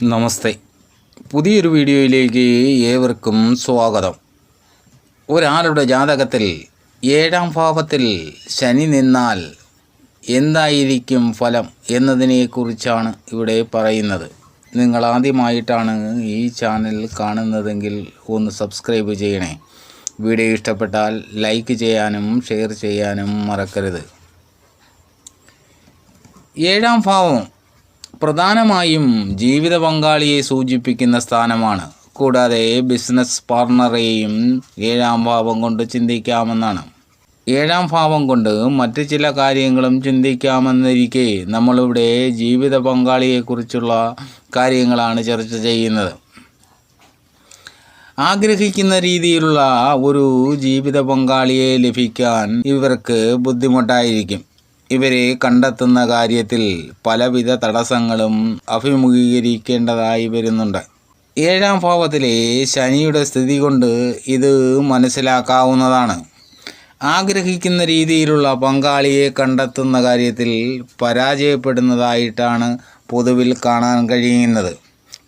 നമസ്തേ. പുതിയൊരു വീഡിയോയിലേക്ക് ഏവർക്കും സ്വാഗതം. ഒരാളുടെ ജാതകത്തിൽ ഏഴാം ഭാവത്തിൽ ശനി നിന്നാൽ എന്തായിരിക്കും ഫലം എന്നതിനെക്കുറിച്ചാണ് ഇവിടെ പറയുന്നത്. നിങ്ങൾ ആദ്യമായിട്ടാണ് ഈ ചാനൽ കാണുന്നതെങ്കിൽ ഒന്ന് സബ്സ്ക്രൈബ് ചെയ്യണേ. വീഡിയോ ഇഷ്ടപ്പെട്ടാൽ ലൈക്ക് ചെയ്യാനും ഷെയർ ചെയ്യാനും മറക്കരുത്. ഏഴാം ഭാവം പ്രധാനമായും ജീവിത പങ്കാളിയെ സൂചിപ്പിക്കുന്ന സ്ഥാനമാണ്. കൂടാതെ ബിസിനസ് പാർട്ണറെയും ഏഴാം ഭാവം കൊണ്ട് ചിന്തിക്കാമെന്നാണ്. ഏഴാം ഭാവം കൊണ്ട് മറ്റ് ചില കാര്യങ്ങളും ചിന്തിക്കാമെന്നിരിക്കെ നമ്മളിവിടെ ജീവിത പങ്കാളിയെക്കുറിച്ചുള്ള കാര്യങ്ങളാണ് ചർച്ച ചെയ്യുന്നത്. ആഗ്രഹിക്കുന്ന രീതിയിലുള്ള ഒരു ജീവിത പങ്കാളിയെ ലഭിക്കാൻ ഇവർക്ക് ബുദ്ധിമുട്ടായിരിക്കും. ഇവരെ കണ്ടെത്തുന്ന കാര്യത്തിൽ പലവിധ തടസ്സങ്ങളും അഭിമുഖീകരിക്കേണ്ടതായി വരുന്നുണ്ട്. ഏഴാം ഭാവത്തിലെ ശനിയുടെ സ്ഥിതി കൊണ്ട് ഇത് മനസ്സിലാക്കാവുന്നതാണ്. ആഗ്രഹിക്കുന്ന രീതിയിലുള്ള പങ്കാളിയെ കണ്ടെത്തുന്ന കാര്യത്തിൽ പരാജയപ്പെടുന്നതായിട്ടാണ് പൊതുവിൽ കാണാൻ കഴിയുന്നത്.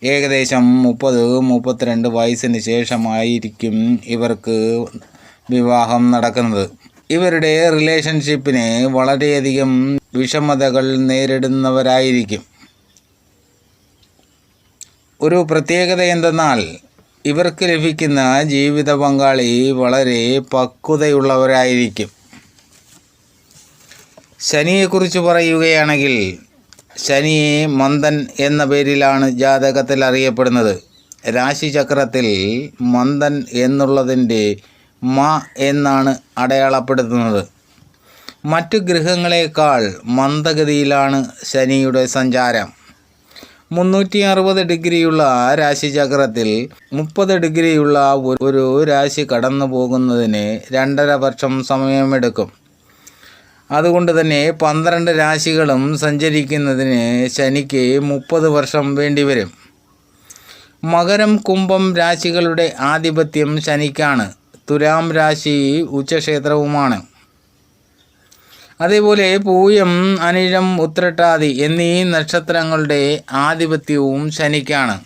ഏകദേശം മുപ്പത് മുപ്പത്തിരണ്ട് വയസ്സിന് ശേഷമായിരിക്കും ഇവർക്ക് വിവാഹം നടക്കുന്നത്. ഇവരുടെ റിലേഷൻഷിപ്പിനെ വളരെയധികം വിഷമതകൾ നേരിടുന്നവരായിരിക്കും. ഒരു പ്രത്യേകത എന്തെന്നാൽ ഇവർക്ക് ലഭിക്കുന്ന ജീവിത പങ്കാളി വളരെ പക്വതയുള്ളവരായിരിക്കും. ശനിയെക്കുറിച്ച് പറയുകയാണെങ്കിൽ ശനി മന്ദൻ എന്ന പേരിലാണ് ജാതകത്തിൽ അറിയപ്പെടുന്നത്. രാശിചക്രത്തിൽ മന്ദൻ എന്നുള്ളതിന്റെ മ എന്നാണ് അടയാളപ്പെടുത്തുന്നത്. മറ്റു ഗ്രഹങ്ങളെക്കാൾ മന്ദഗതിയിലാണ് ശനിയുടെ സഞ്ചാരം. മുന്നൂറ്റി അറുപത് ഡിഗ്രിയുള്ള രാശിചക്രത്തിൽ മുപ്പത് ഡിഗ്രിയുള്ള ഒരു രാശി കടന്നു പോകുന്നതിന് രണ്ടര വർഷം സമയമെടുക്കും. അതുകൊണ്ട് തന്നെ പന്ത്രണ്ട് രാശികളും സഞ്ചരിക്കുന്നതിന് ശനിക്ക് മുപ്പത് വർഷം വേണ്ടിവരും. മകരം കുംഭം രാശികളുടെ ആധിപത്യം ശനിക്കാണ്. തുലാം രാശി ഉച്ചക്ഷേത്രവുമാണ്. അതേപോലെ പൂയം അനിഴം ഉത്രട്ടാതി എന്നീ നക്ഷത്രങ്ങളുടെ ആധിപത്യവും ശനിക്കാണ്.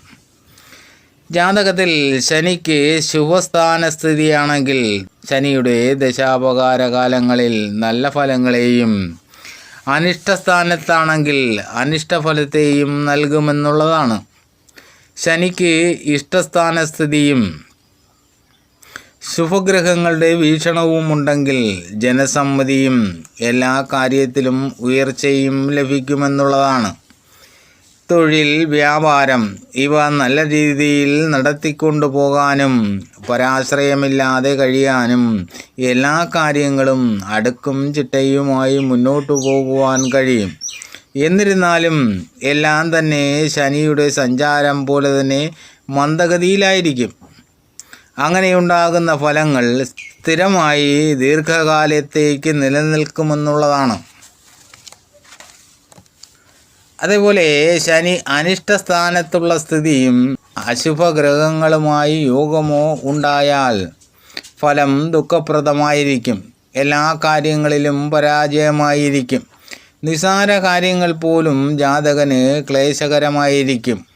ജാതകത്തിൽ ശനിക്ക് ശുഭസ്ഥാനസ്ഥിതിയാണെങ്കിൽ ശനിയുടെ ദശാപകാരകാലങ്ങളിൽ നല്ല ഫലങ്ങളെയും അനിഷ്ടസ്ഥാനത്താണെങ്കിൽ അനിഷ്ടഫലത്തെയും നൽകുമെന്നുള്ളതാണ്. ശനിക്ക് ഇഷ്ടസ്ഥാനസ്ഥിതിയും ശുഭഗ്രഹങ്ങളുടെ വീക്ഷണവും ഉണ്ടെങ്കിൽ ജനസമ്മതിയും എല്ലാ കാര്യത്തിലും ഉയർച്ചയും ലഭിക്കുമെന്നുള്ളതാണ്. തൊഴിൽ വ്യാപാരം ഇവ നല്ല രീതിയിൽ നടത്തിക്കൊണ്ടു പോകാനും പരാശ്രയമില്ലാതെ കഴിയാനും എല്ലാ കാര്യങ്ങളും അടുക്കും ചിട്ടയുമായി മുന്നോട്ടു പോകുവാൻ കഴിയും. എന്നിരുന്നാലും എല്ലാം തന്നെ ശനിയുടെ സഞ്ചാരം പോലെ തന്നെ മന്ദഗതിയിലായിരിക്കും. അങ്ങനെയുണ്ടാകുന്ന ഫലങ്ങൾ സ്ഥിരമായി ദീർഘകാലത്തേക്ക് നിലനിൽക്കുമെന്നുള്ളതാണ്. അതേപോലെ ശനി അനിഷ്ട സ്ഥാനത്തുള്ള സ്ഥിതിയും അശുഭഗ്രഹങ്ങളുമായി യോഗമോ ഉണ്ടായാൽ ഫലം ദുഃഖപ്രദമായിരിക്കും. എല്ലാ കാര്യങ്ങളിലും പരാജയമായിരിക്കും. നിസാര കാര്യങ്ങൾ പോലും ജാതകന് ക്ലേശകരമായിരിക്കും.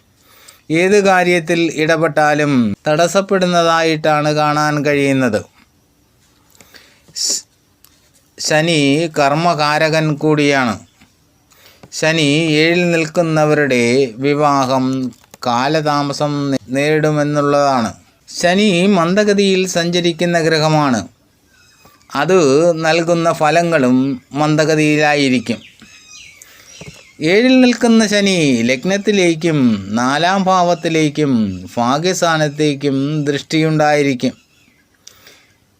ഏത് കാര്യത്തിൽ ഇടപെട്ടാലും തടസ്സപ്പെടുന്നതായിട്ടാണ് കാണാൻ കഴിയുന്നത്. ശനി കർമ്മകാരകൻ കൂടിയാണ്. ശനി ഏഴിൽ നിൽക്കുന്നവരുടെ വിവാഹം കാലതാമസം നേരിടുമെന്നുള്ളതാണ്. ശനി മന്ദഗതിയിൽ സഞ്ചരിക്കുന്ന ഗ്രഹമാണ്. അത് നൽകുന്ന ഫലങ്ങളും മന്ദഗതിയിലായിരിക്കും. ഏഴിൽ നിൽക്കുന്ന ശനി ലഗ്നത്തിലേക്കും നാലാം ഭാവത്തിലേക്കും ഭാഗ്യസ്ഥാനത്തേക്കും ദൃഷ്ടിയുണ്ടായിരിക്കും.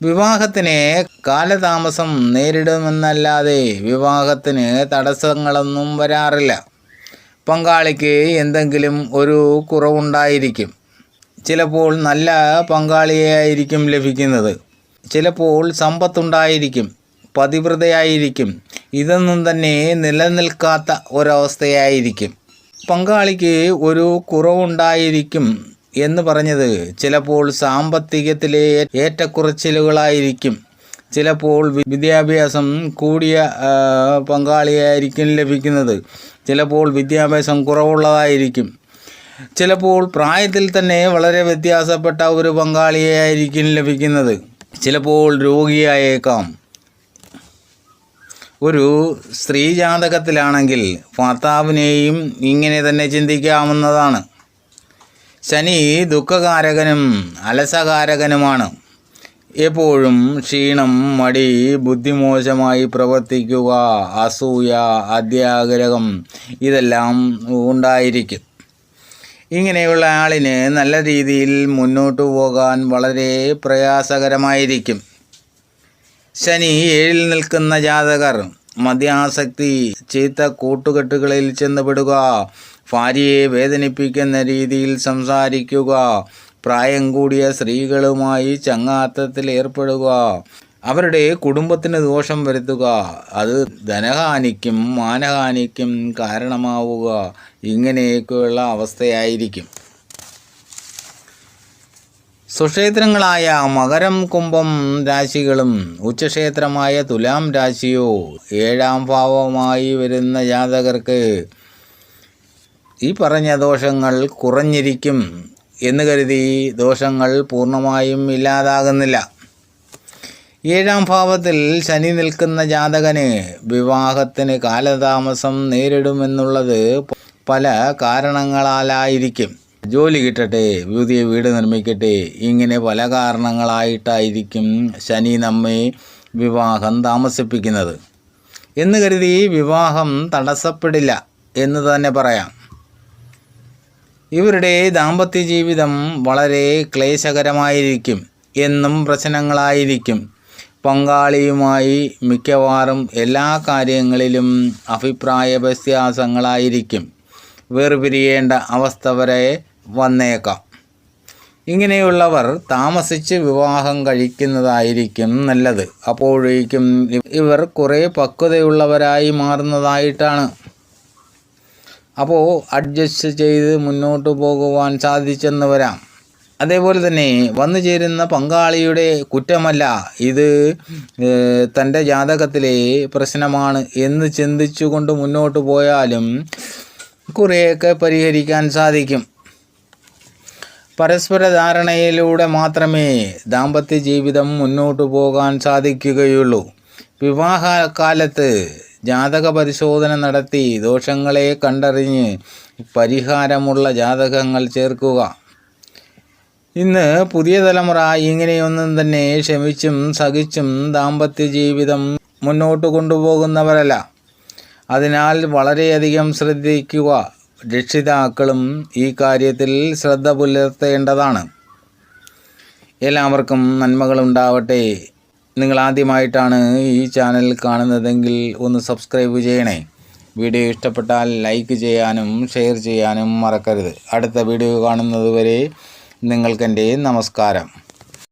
വിവാഹത്തിന് കാലതാമസം നേരിടുമെന്നല്ലാതെ വിവാഹത്തിന് തടസ്സങ്ങളൊന്നും വരാറില്ല. പങ്കാളിക്ക് എന്തെങ്കിലും ഒരു കുറവുണ്ടായിരിക്കും. ചിലപ്പോൾ നല്ല പങ്കാളിയായിരിക്കും ലഭിക്കുന്നത്. ചിലപ്പോൾ സമ്പത്തുണ്ടായിരിക്കും പതിവ്രതയായിരിക്കും ഇതൊന്നും തന്നെ നിലനിൽക്കാത്ത ഒരവസ്ഥയായിരിക്കും. പങ്കാളിക്ക് ഒരു കുറവുണ്ടായിരിക്കും എന്ന് പറഞ്ഞത് ചിലപ്പോൾ സാമ്പത്തികത്തിലെ ഏറ്റക്കുറച്ചിലുകളായിരിക്കും. ചിലപ്പോൾ വിദ്യാഭ്യാസം കൂടിയ പങ്കാളിയായിരിക്കും ലഭിക്കുന്നത്. ചിലപ്പോൾ വിദ്യാഭ്യാസം കുറവുള്ളതായിരിക്കും. ചിലപ്പോൾ പ്രായത്തിൽ തന്നെ വളരെ വ്യത്യാസപ്പെട്ട ഒരു പങ്കാളിയായിരിക്കും ലഭിക്കുന്നത്. ചിലപ്പോൾ രോഗിയായേക്കാം. ഒരു സ്ത്രീ ജാതകത്തിലാണെങ്കിൽ ഭർത്താവിനെയും ഇങ്ങനെ തന്നെ ചിന്തിക്കാവുന്നതാണ്. ശനി ദുഃഖകാരകനും അലസകാരകനുമാണ്. എപ്പോഴും ക്ഷീണം മടി ബുദ്ധിമോശമായി പ്രവർത്തിക്കുക അസൂയ അത്യാഗ്രഹം ഇതെല്ലാം ഉണ്ടായിരിക്കും. ഇങ്ങനെയുള്ള ആളിന് നല്ല രീതിയിൽ മുന്നോട്ടു പോകാൻ വളരെ പ്രയാസകരമായിരിക്കും. ശനി ഏഴിൽ നിൽക്കുന്ന ജാതകർ മദ്യാസക്തി ചീത്ത കൂട്ടുകെട്ടുകളിൽ ചെന്നുപെടുക ഭാര്യയെ വേദനിപ്പിക്കുന്ന രീതിയിൽ സംസാരിക്കുക പ്രായം കൂടിയ സ്ത്രീകളുമായി ചങ്ങാത്തത്തിൽ ഏർപ്പെടുക അവരുടെ കുടുംബത്തിന് ദോഷം വരുത്തുക അത് ധനഹാനിക്കും മാനഹാനിക്കും കാരണമാവുക ഇങ്ങനെയൊക്കെയുള്ള അവസ്ഥയായിരിക്കും. സുക്ഷേത്രങ്ങളായ മകരം കുംഭം രാശികളും ഉച്ചക്ഷേത്രമായ തുലാം രാശിയോ ഏഴാം ഭാവമായി വരുന്ന ജാതകർക്ക് ഈ പറഞ്ഞ ദോഷങ്ങൾ കുറഞ്ഞിരിക്കും എന്ന് കരുതി ദോഷങ്ങൾ പൂർണമായും ഇല്ലാതാകുന്നില്ല. ഏഴാം ഭാവത്തിൽ ശനി നിൽക്കുന്ന ജാതകന് വിവാഹത്തിന് കാലതാമസം നേരിടുമെന്നുള്ളത് പല കാരണങ്ങളാലായിരിക്കും. ജോലി കിട്ടട്ടെ പുതിയ വീട് നിർമ്മിക്കട്ടെ. ഇങ്ങനെ പല കാരണങ്ങളായിട്ടായിരിക്കും ശനി നമ്മെ വിവാഹം താമസിപ്പിക്കുന്നത്. എന്ന് കരുതി വിവാഹം തടസ്സപ്പെടില്ല എന്ന് തന്നെ പറയാം. ഇവരുടെ ദാമ്പത്യ ജീവിതം വളരെ ക്ലേശകരമായിരിക്കും എന്നും പ്രശ്നങ്ങളായിരിക്കും. പങ്കാളിയുമായി മിക്കവാറും എല്ലാ കാര്യങ്ങളിലും അഭിപ്രായ വ്യത്യാസങ്ങളായിരിക്കും. വേർപിരിയേണ്ട അവസ്ഥ വരെ വന്നേക്കാം. ഇങ്ങനെയുള്ളവർ താമസിച്ച് വിവാഹം കഴിക്കുന്നതായിരിക്കും നല്ലത്. അപ്പോഴേക്കും ഇവർ കുറേ പക്വതയുള്ളവരായി മാറുന്നതായിട്ടാണ്. അപ്പോൾ അഡ്ജസ്റ്റ് ചെയ്ത് മുന്നോട്ട് പോകുവാൻ സാധിച്ചെന്ന് വരാം അതേപോലെ തന്നെ വന്നു ചേരുന്ന പങ്കാളിയുടെ കുറ്റമല്ല. ഇത് തന്റെ ജാതകത്തിലെ പ്രശ്നമാണ് എന്ന് ചിന്തിച്ചുകൊണ്ട് മുന്നോട്ട് പോയാലും കുറേയൊക്കെ പരിഹരിക്കാൻ സാധിക്കും. പരസ്പര ധാരണയിലൂടെ മാത്രമേ ദാമ്പത്യ ജീവിതം മുന്നോട്ടു പോകാൻ സാധിക്കുകയുള്ളൂ. വിവാഹകാലത്ത് ജാതക പരിശോധന നടത്തി ദോഷങ്ങളെ കണ്ടറിഞ്ഞ് പരിഹാരമുള്ള ജാതകങ്ങൾ ചേർക്കുക. ഇന്ന് പുതിയ തലമുറ ഇങ്ങനെയൊന്നും തന്നെ ക്ഷമിച്ചും സഹിച്ചും ദാമ്പത്യ ജീവിതം മുന്നോട്ട് കൊണ്ടുപോകുന്നവരല്ല. അതിനാൽ വളരെയധികം ശ്രദ്ധിക്കുക. രക്ഷിതാക്കളും ഈ കാര്യത്തിൽ ശ്രദ്ധ പുലർത്തേണ്ടതാണ്. എല്ലാവർക്കും നന്മകളുണ്ടാവട്ടെ. നിങ്ങൾ ആദ്യമായിട്ടാണ് ഈ ചാനൽ കാണുന്നതെങ്കിൽ ഒന്ന് സബ്സ്ക്രൈബ് ചെയ്യണേ. വീഡിയോ ഇഷ്ടപ്പെട്ടാൽ ലൈക്ക് ചെയ്യാനും ഷെയർ ചെയ്യാനും മറക്കരുത്. അടുത്ത വീഡിയോ കാണുന്നതുവരെ നിങ്ങൾക്കെന്റെ നമസ്കാരം.